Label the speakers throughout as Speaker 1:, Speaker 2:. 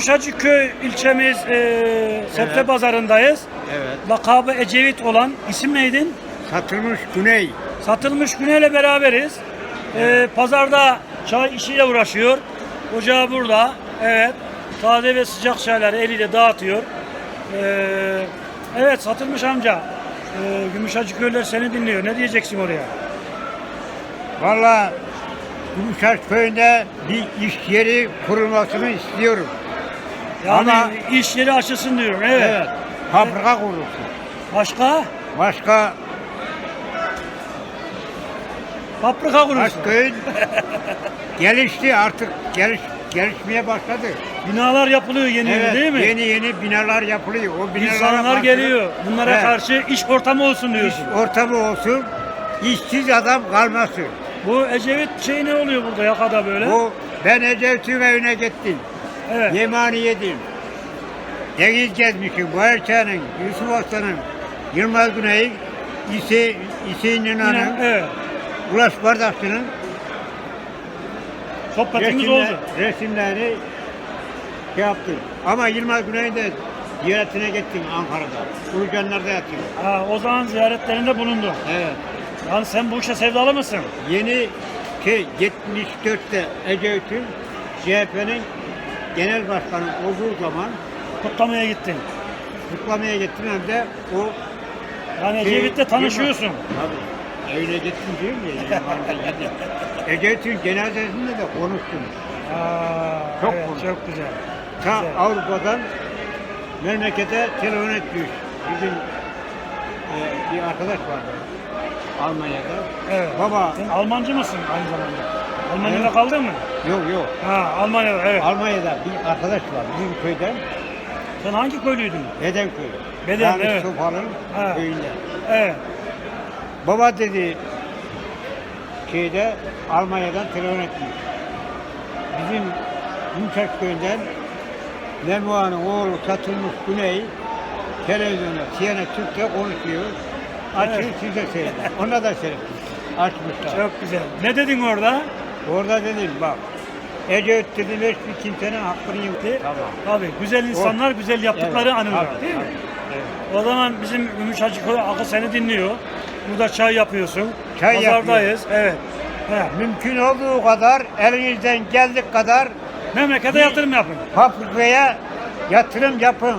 Speaker 1: Gümüşhacıköy ilçemiz e, sebze
Speaker 2: Evet.
Speaker 1: pazarındayız.
Speaker 2: Evet.
Speaker 1: Lakabı Ecevit olan isim neydin?
Speaker 2: Satılmış Güney.
Speaker 1: Satılmış Güney'le beraberiz. E, pazarda çay işiyle uğraşıyor. Ocağı burada. Evet. Taze ve sıcak çayları eliyle dağıtıyor. E, evet satılmış amca. E, Gümüşhacıköylüler seni dinliyor. Ne diyeceksin oraya?
Speaker 2: Valla Gümüşhaç köyünde bir iş yeri kurulmasını istiyorum.
Speaker 1: Yani
Speaker 2: Ama-
Speaker 1: iş yeri açılsın diyorum. Evet.
Speaker 2: Evet. Fabrika kurulsun.
Speaker 1: Başka?
Speaker 2: Başka
Speaker 1: Fabrika kurulsun.
Speaker 2: Köyün gelişti artık geliş, gelişmeye başladı.
Speaker 1: Binalar yapılıyor yeni yeni değil mi?
Speaker 2: Yeni yeni binalar yapılıyor. O binalara
Speaker 1: İnsanlar
Speaker 2: karşı
Speaker 1: geliyor. Bunlara
Speaker 2: Evet.
Speaker 1: karşı iş ortamı olsun
Speaker 2: iş
Speaker 1: diyorsun.
Speaker 2: ortamı olsun. işsiz adam kalmasın.
Speaker 1: Bu Ecevit şey ne oluyor burada yakada böyle?
Speaker 2: Bu ben Ecevit'in evine gittim.
Speaker 1: Evet.
Speaker 2: Yemeğini yedim. Deniz gezmişim. Bu Erçan'ın, Yusuf Aslan'ın, Yılmaz Güney'in, İse,
Speaker 1: Yine,
Speaker 2: İnan'ın,
Speaker 1: evet.
Speaker 2: Ulaş Bardakçı'nın
Speaker 1: Sohbetimiz oldu.
Speaker 2: resimleri şey yaptım. Ama Yılmaz Güney'in de ziyaretine gittim Ankara'da. Ulucanlar'da yatıyor.
Speaker 1: Ha, o zaman ziyaretlerinde bulundu.
Speaker 2: Evet.
Speaker 1: Yani sen bu işe sevdalı mısın?
Speaker 2: Yeni şey 74'te Ecevit'in CHP'nin genel başkanı olduğu zaman
Speaker 1: Kutlamaya gittin.
Speaker 2: kutlamaya gittim hem de o
Speaker 1: Yani
Speaker 2: Şey,
Speaker 1: Ecevit'le tanışıyorsun.
Speaker 2: Tabii. Evine gittim diyorum ya. yanlarında yedim. Ecevit'in cenazesinde de konuştum.
Speaker 1: Aa,
Speaker 2: Çok
Speaker 1: evet, çok güzel.
Speaker 2: Ta
Speaker 1: Güzel.
Speaker 2: Avrupa'dan memlekete telefon etmiş. Bizim e, bir arkadaş vardı. Almanya'da.
Speaker 1: Evet.
Speaker 2: Baba
Speaker 1: Sen Almancı mısın aynı zamanda? Almanya'da
Speaker 2: Evet.
Speaker 1: kaldın mı?
Speaker 2: Yok yok.
Speaker 1: Ha, Almanya'da evet.
Speaker 2: Almanya'da bir arkadaş var bizim köyden.
Speaker 1: Sen hangi köylüydün?
Speaker 2: Beden köyü.
Speaker 1: Beden,
Speaker 2: yani
Speaker 1: evet.
Speaker 2: Sofalı'nın
Speaker 1: Ha.
Speaker 2: köyünde.
Speaker 1: Evet.
Speaker 2: Baba dedi şeyde Almanya'dan telefon etmiş. Bizim Yumuşak köyünden Memua'nın oğlu satılmış Güney televizyonda CNN Türk'te konuşuyor. Açın
Speaker 1: Evet.
Speaker 2: siz de seyredin. Ona da seyredin. Açmışlar.
Speaker 1: Çok güzel. Ne dedin orada?
Speaker 2: Orada dedim bak. Ecevit dedim hiçbir kimsenin hakkını yok. Tamam.
Speaker 1: Tabii güzel insanlar güzel yaptıkları
Speaker 2: Evet,
Speaker 1: anıyorlar
Speaker 2: tabii,
Speaker 1: değil mi?
Speaker 2: tabii. Evet.
Speaker 1: O zaman bizim Gümüş Hacıköy akı seni dinliyor. Burada çay yapıyorsun.
Speaker 2: Çay
Speaker 1: Pazardayız. Evet. He.
Speaker 2: Mümkün olduğu kadar elinizden geldik kadar
Speaker 1: Memlekete yatırım yapın
Speaker 2: fabrikaya yatırım yapın.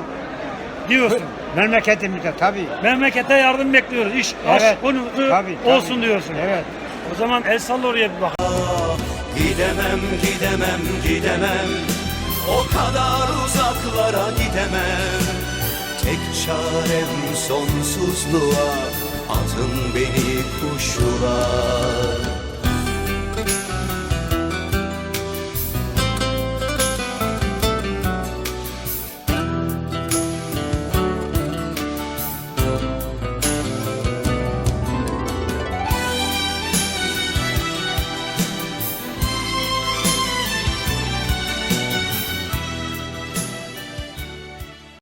Speaker 1: diyorsun.
Speaker 2: Memleketimize tabii.
Speaker 1: Memlekete yardım bekliyoruz. İş,
Speaker 2: Evet. Tabii, tabii.
Speaker 1: olsun diyorsun.
Speaker 2: Evet.
Speaker 1: O zaman el salla oraya bir bak.
Speaker 3: Gidemem, gidemem, gidemem. O kadar uzaklara gidemem. Tek çarem sonsuzluğa Atın beni kuşlara